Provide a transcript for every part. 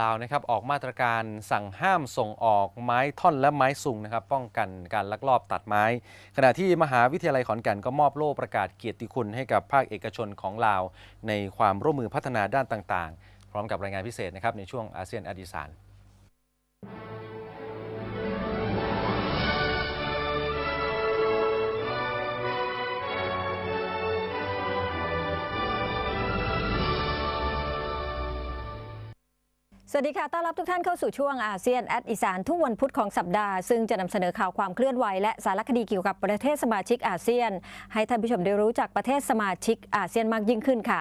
ลาวนะครับออกมาตรการสั่งห้ามส่งออกไม้ท่อนและไม้สุงนะครับป้องกันการลักลอบตัดไม้ ขณะที่มหาวิทยาลัยขอนแก่นก็มอบโล่ประกาศเกียรติคุณให้กับภาคเอกชนของลาว ในความร่วมมือพัฒนาด้านต่างๆ พร้อมกับรายงานพิเศษนะครับในช่วงอาเซียนอดีสาน สวัสดีค่ะ ต้อนรับทุกท่านเข้าสู่ช่วงอาเซียนแอดอีสานทุกวันพุธของสัปดาห์ ซึ่งจะนำเสนอข่าวความเคลื่อนไหวและสารคดีเกี่ยวกับประเทศสมาชิกอาเซียน ให้ท่านผู้ชมได้รู้จักประเทศสมาชิกอาเซียนมากยิ่งขึ้นค่ะ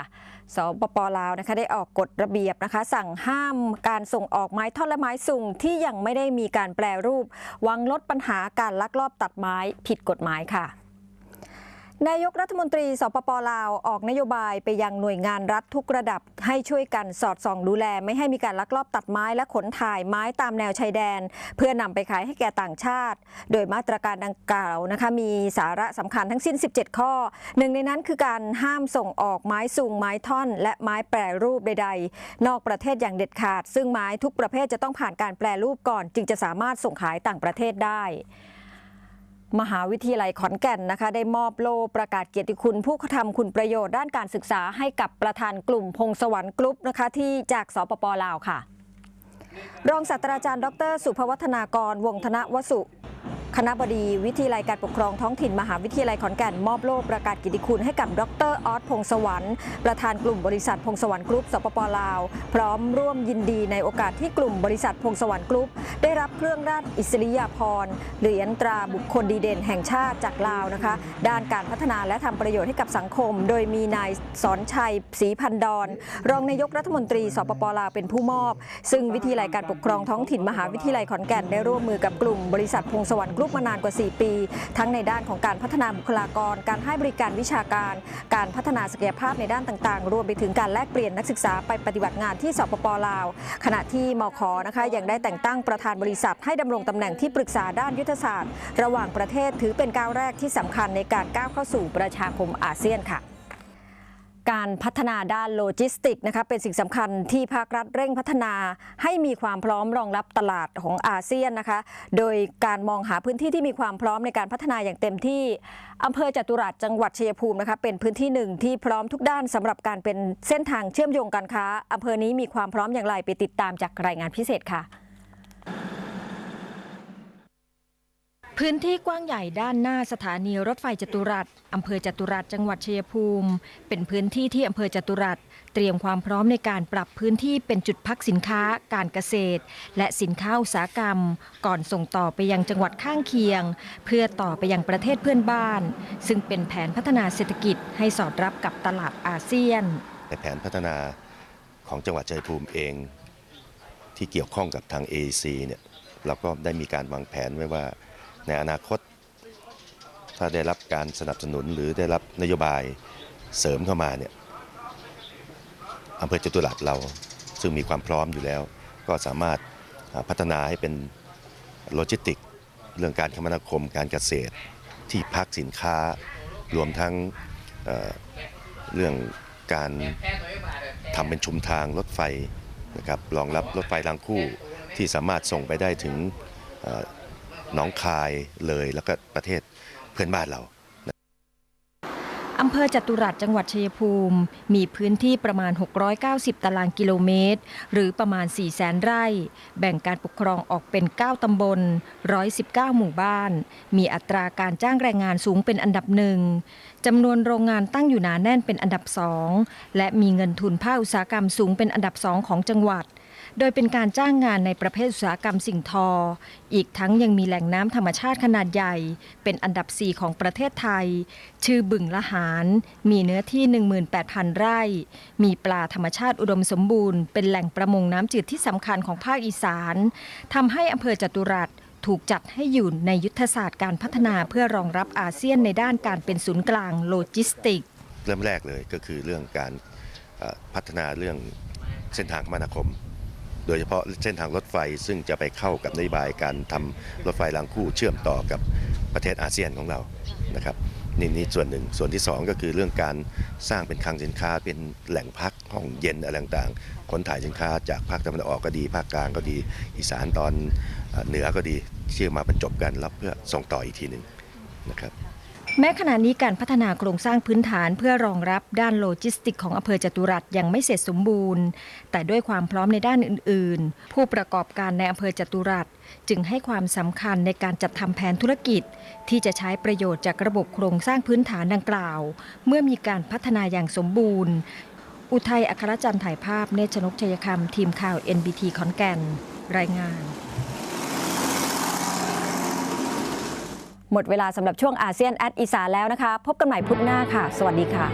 สปปลาวนะคะได้ออกกฎระเบียบนะคะ สั่งห้ามการส่งออกไม้ท่อนและไม้สุงที่ยังไม่ได้มีการแปรรูปหวังลดปัญหาการลักลอบตัดไม้ผิดกฎหมายค่ะ นายกรัฐมนตรีสปปลาวออกนโยบายไปยังหน่วยงานรัฐทุกระดับให้ช่วยกันสอดส่องดูแล ไม่ให้มีการลักลอบตัดไม้และขนถ่ายไม้ตามแนวชายแดน เพื่อนำไปขายให้แก่ต่างชาติ โดยมาตรการดังกล่าวนะคะมีสาระสำคัญทั้งสิ้น 17 ข้อ หนึ่งในนั้นคือการห้ามส่งออกไม้สูงไม้ท่อน และไม้แปรรูปใด ๆ นอกประเทศอย่างเด็ดขาด ซึ่งไม้ทุกประเภทจะต้องผ่านการแปรรูปก่อน จึงจะสามารถส่งขายต่างประเทศได้ มหาวิทยาลัยขอนแก่นนะคะ ได้มอบโล่ประกาศเกียรติคุณ ผู้กระทำคุณประโยชน์ด้านการศึกษาให้กับประธานกลุ่มพงสวรรค์กรุ๊ปนะคะ ที่จากสปปลาวค่ะ รองศาสตราจารย์ ดร สุภวัฒนากร วงธนวสุ คณะบดีวิทยาลัยการปกครองท้องถิ่นมหาวิทยาลัยขอนแก่นมอบโล่ประกาศกิติคุณให้กับดรออสพงสวรรค์ประธานกลุ่มบริษัทพงสวรรค์กรุ๊ปสปปลาว พร้อมร่วมยินดีในโอกาสที่กลุ่มบริษัทพงสวรรค์กรุ๊ปได้รับเครื่องราชอิสริยาภรณ์เหรียญตราบุคคลดีเด่นแห่งชาติจากลาวนะคะ ด้านการพัฒนาและทำประโยชน์ให้กับสังคม โดยมีนายสอนชัยศรีพันดอนรองนายกรัฐมนตรีสปปลาวเป็นผู้มอบ ซึ่งวิทยาลัยการปกครองท้องถิ่นมหาวิทยาลัยขอนแก่นได้ร่วมมือกับกลุ่มบริษัทพงสวรรค์กรุ๊ปมานานกว่า 4 ปี ทั้งในด้านของการพัฒนาบุคลากร การให้บริการวิชาการ การพัฒนาศักยภาพในด้านต่างๆ รวมไปถึงการแลกเปลี่ยนนักศึกษาไปปฏิบัติงานที่สปปลาว ขณะที่มคนะคะยังได้แต่งตั้งประธานบริษัท ให้ดำรงตำแหน่งที่ปรึกษาด้านยุทธศาสตร์ ระหว่างประเทศถือเป็นก้าวแรกที่สำคัญในการก้าวเข้าสู่ประชาคมอาเซียนค่ะ การพัฒนาด้านโลจิสติกนะคะเป็นสิ่งสำคัญที่ภาครัฐเร่งพัฒนาให้มีความพร้อมรองรับตลาดของอาเซียนนะคะ โดยการมองหาพื้นที่ที่มีความพร้อมในการพัฒนาอย่างเต็มที่อำเภอจตุรัสจังหวัดชัยภูมินะคะเป็นพื้นที่หนึ่งที่พร้อมทุกด้านสำหรับการเป็นเส้นทางเชื่อมโยงการค้าอำเภอนี้มีความพร้อมอย่างไรไปติดตามจากรายงานพิเศษค่ะ พื้นที่กว้างใหญ่ด้านหน้าสถานีรถไฟจตุรัสอำเภอจตุรัสจังหวัดชัยภูมิ เป็นพื้นที่ที่อำเภอจตุรัสเตรียมความพร้อมในการปรับพื้นที่เป็นจุดพักสินค้า การเกษตร และสินค้าอุตสาหกรรม ก่อนส่งต่อไปยังจังหวัดข้างเคียง เพื่อต่อไปยังประเทศเพื่อนบ้าน ซึ่งเป็นแผนพัฒนาเศรษฐกิจให้สอดรับกับตลาดอาเซียนในแผนพัฒนาของจังหวัดชัยภูมิเอง ที่เกี่ยวข้องกับทาง AEC เนี่ยเราก็ได้มีการวางแผนไว้ว่า ในอนาคต ถ้าได้รับการสนับสนุนหรือได้รับนโยบายเสริมเข้ามาเนี่ยอำเภอจตุรัสเราซึ่งมีความพร้อมอยู่แล้ว ก็สามารถพัฒนาให้เป็นโลจิสติก เรื่องการคมนาคมการเกษตร ที่พักสินค้ารวมทั้งเเรื่องการทำเป็นชุมทางรถไฟนะครับรองรับรถไฟรางคู่ที่สามารถส่งไปได้ถึง นองคายเลยแล้วก็ประเทศเพื่อนบ้านเราอำเภอจตุรัสจังหวัดชัยภูมิ มีพื้นที่ประมาณ 690 ตารางกิโลเมตร หรือประมาณ4แสนไร่ แบ่งการปกครองออกเป็น 9 ตำบล 119 หมู่บ้าน มีอัตราการจ้างแรงงานสูงเป็นอันดับหนึ่งจำนวนโรงงานตั้งอยู่หนาแน่นเป็นอันดับสองและมีเงินทุนภาคอุตสาหกรรมสูงเป็นอันดับสองของจังหวัด โดยเป็นการจ้างงานในประเภทอุตสาหกรรมสิ่งทอ อีกทั้งยังมีแหล่งน้ำธรรมชาติขนาดใหญ่ เป็นอันดับ 4 ของประเทศไทย ชื่อบึงละหาร มีเนื้อที่ 18,000 ไร่ มีปลาธรรมชาติอุดมสมบูรณ์ เป็นแหล่งประมงน้ำจืดที่สำคัญของภาคอีสานทำให้อำเภอจตุรัสถูกจัดให้อยู่ในยุทธศาสตร์การพัฒนาเพื่อรองรับอาเซียนในด้านการเป็นศูนย์กลางโลจิสติก เริ่มแรกเลยก็คือเรื่องการพัฒนาเรื่องเส้นทางคมนาคม โดยเฉพาะเส้นทางรถไฟซึ่งจะไปเข้ากับนโยบายการทำรถไฟรางคู่เชื่อมต่อกับประเทศอาเซียนของเรานะครับนี่นี่ส่วนหนึ่งส่วนที่สองก็คือเรื่องการสร้างเป็นคลังสินค้าเป็นแหล่งพักห้องเย็นอะไรต่างๆขนถ่ายสินค้าจากภาคตะวันออกก็ดี ภาคกลางก็ดี อีสานตอนเอ่อเหนือก็ดีเชื่อมาบรรจบกันรับเพื่อส่งต่ออีกทีหนึ่งนะครับ แม้ขณะนี้การพัฒนาโครงสร้างพื้นฐานเพื่อรองรับด้านโลจิสติกของอำเภอจตุรัสยังไม่เสร็จสมบูรณ์ แต่ด้วยความพร้อมในด้านอื่น ๆ ผู้ประกอบการในอำเภอจตุรัสจึงให้ความสำคัญในการจัดทำแผนธุรกิจ ที่จะใช้ประโยชน์จากระบบโครงสร้างพื้นฐานดังกล่าว เมื่อมีการพัฒนาอย่างสมบูรณ์ อุทัยอัครจันทร์ถ่ายภาพเนชนกชัยคำทีมข่าว NBT ขอนแก่น รายงาน หมดเวลาสำหรับช่วงอาเซียนแอดอีสานแล้วนะคะ พบกันใหม่พุธหน้าค่ะ สวัสดีค่ะ